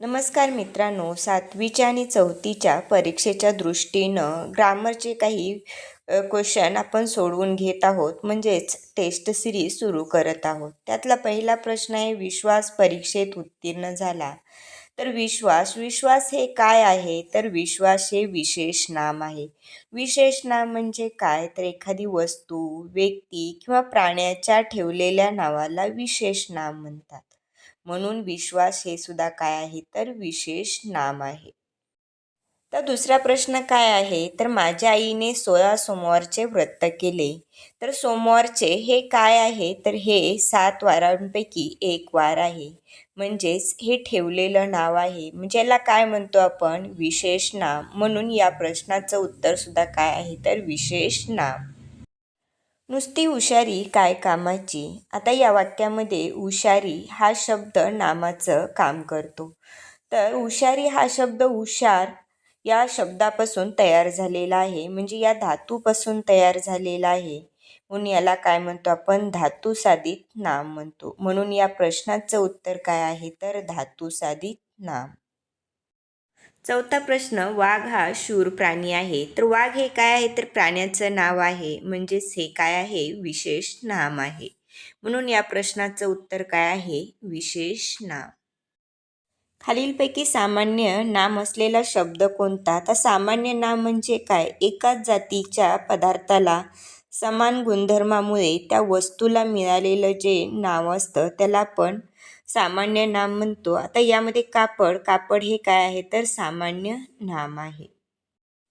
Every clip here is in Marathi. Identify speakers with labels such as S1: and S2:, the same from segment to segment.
S1: नमस्कार मित्रांनो सातवीच्या आणि चौथीच्या परीक्षेच्या दृष्टीनं ग्रामरचे काही क्वेश्चन आपण सोडवून घेत आहोत. म्हणजेच टेस्ट सिरीज सुरू करत आहोत. त्यातला पहिला प्रश्न आहे विश्वास परीक्षेत उत्तीर्ण झाला. तर विश्वास विश्वास हे काय आहे? तर विश्वास हे विशेष नाम आहे. विशेष नाम म्हणजे काय? तर एखादी वस्तू व्यक्ती किंवा प्राण्याच्या ठेवलेल्या नावाला विशेष नाम म्हणतात. म्हणून विश्वास हे सुद्धा काय आहे? तर विशेष नाम आहे. तर दुसरा प्रश्न काय आहे? तर माझ्या आईने सोळा सोमवारचे व्रत केले. तर सोमवारचे हे काय आहे? तर हे सात वारांपैकी एक वार आहे. म्हणजेच हे ठेवलेलं नाव आहे. म्हणजे याला काय म्हणतो आपण? विशेष नाम. म्हणून या प्रश्नाचं उत्तर सुद्धा काय आहे? तर विशेष नाम. नुसती हुशारी काय कामाची? आता या वाक्यामध्ये हुशारी हा शब्द नामाचं काम करतो. तर हुशारी हा शब्द हुशार या शब्दापासून तयार झालेला आहे. म्हणजे या धातूपासून तयार झालेला आहे. म्हणून याला काय म्हणतो आपण? धातू साधित नाम म्हणतो. म्हणून या प्रश्नाचं उत्तर काय आहे? तर धातू साधित नाम. चौथा प्रश्न वाघ हा शूर प्राणी आहे. तर वाघ हे काय आहे? तर प्राण्याचं नाव आहे म्हणजेच हे काय आहे? विशेष नाम आहे. म्हणून या प्रश्नाचं उत्तर काय आहे? विशेष नाम. खालीलपैकी सामान्य नाम असलेला शब्द कोणता? तर सामान्य नाम म्हणजे काय? एकाच जातीच्या पदार्थाला समान गुणधर्मामुळे त्या वस्तूला मिळालेलं जे नाव असतं त्याला आपण सामान्य नाम म्हणतो. आता यामध्ये कापड कापड हे काय आहे? तर सामान्य नाम आहे.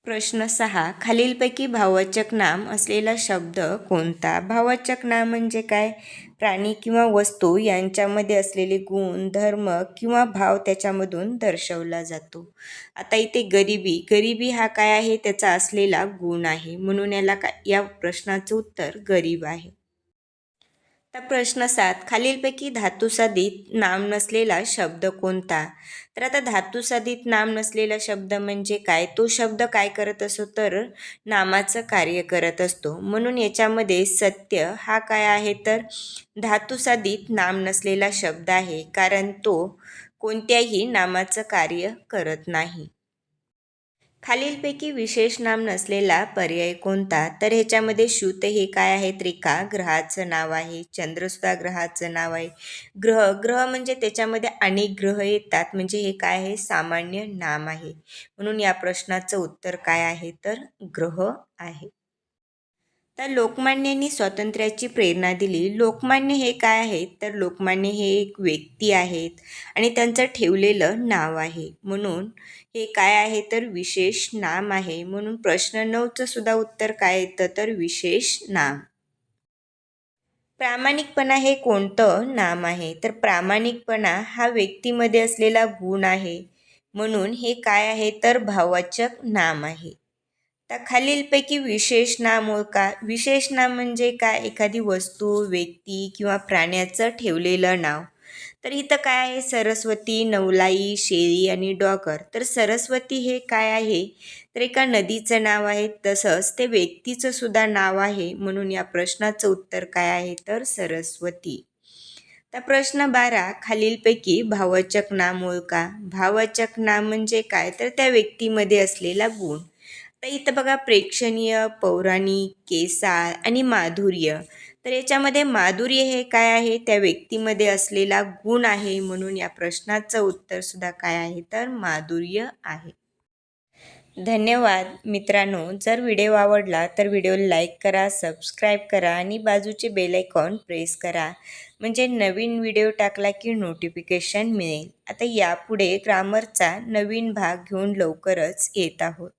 S1: प्रश्न सहा. खालीलपैकी भाववाचक नाम असलेला शब्द कोणता? भाववाचक नाम म्हणजे काय? प्राणी किंवा वस्तू यांच्यामध्ये असलेले गुण धर्म किंवा भाव त्याच्यामधून दर्शवला जातो. आता इथे गरिबी. गरिबी हा काय आहे? त्याचा असलेला गुण आहे. म्हणून याला का या प्रश्नाचं उत्तर गरीब आहे. तर प्रश्न सात. खालीलपैकी धातुसाधित नाम नसलेला शब्द कोणता? तर आता धातुसाधित नाम नसलेला शब्द म्हणजे काय? तो शब्द काय करत असतो तर नामाचं कार्य करत असतो. म्हणून याच्यामध्ये सत्य हा काय आहे तर धातुसाधित नाम नसलेला शब्द आहे. कारण तो कोणत्याही नामाचं कार्य करत नाही. खालीलपैकी विशेष नाम नसलेला पर्याय कोणता? तर ह्याच्यामध्ये शूत हे काय आहे? त्रिका ग्रहाचं नाव आहे. चंद्रसुद्धा ग्रहाचं नाव आहे. ग्रह ग्रह म्हणजे त्याच्यामध्ये अनेक ग्रह येतात. म्हणजे हे काय आहे? सामान्य नाम आहे. म्हणून या प्रश्नाचं उत्तर काय आहे? तर ग्रह आहे. तर लोकमान्यांनी स्वातंत्र्याची प्रेरणा दिली. लोकमान्य हे काय आहेत? तर लोकमान्य हे एक व्यक्ती आहेत आणि त्यांचं ठेवलेलं नाव आहे. म्हणून हे काय आहे? तर विशेष नाम आहे. म्हणून प्रश्न नऊचं सुद्धा उत्तर काय येतं? तर विशेष नाम. प्रामाणिकपणा हे कोणतं नाम आहे? तर प्रामाणिकपणा हा व्यक्तीमध्ये असलेला गुण आहे. म्हणून हे काय आहे? तर भाववाचक नाम आहे. तर खालीलपैकी विशेष नाम का विशेष नाम म्हणजे काय? एखादी वस्तू व्यक्ती किंवा प्राण्याचं ठेवलेलं नाव. तर इथं काय आहे? सरस्वती नवलाई शेळी आणि डॉगर. तर सरस्वती हे काय आहे? तर एका नदीचं नाव आहे. तसंच ते व्यक्तीचं सुद्धा नाव आहे. म्हणून या प्रश्नाचं उत्तर काय आहे? तर सरस्वती. तर प्रश्न बारा. खालीलपैकी भावचक नाम ओळखा. भावचक नाम म्हणजे काय? तर त्या व्यक्तीमध्ये असलेला गुण. तर इथं बघा प्रेक्षणीय पौराणिक केसार आणि माधुर्य. तर याच्यामध्ये माधुर्य हे काय आहे? त्या व्यक्तीमध्ये असलेला गुण आहे म्हणून या प्रश्नाचं उत्तरसुद्धा काय आहे? तर माधुर्य आहे. धन्यवाद मित्रांनो. जर व्हिडिओ आवडला तर व्हिडिओला लाईक करा सबस्क्राईब करा आणि बाजूचे बेल आयकॉन प्रेस करा. म्हणजे नवीन व्हिडिओ टाकला की नोटिफिकेशन मिळेल. आता यापुढे ग्रामरचा नवीन भाग घेऊन लवकरच येत आहोत.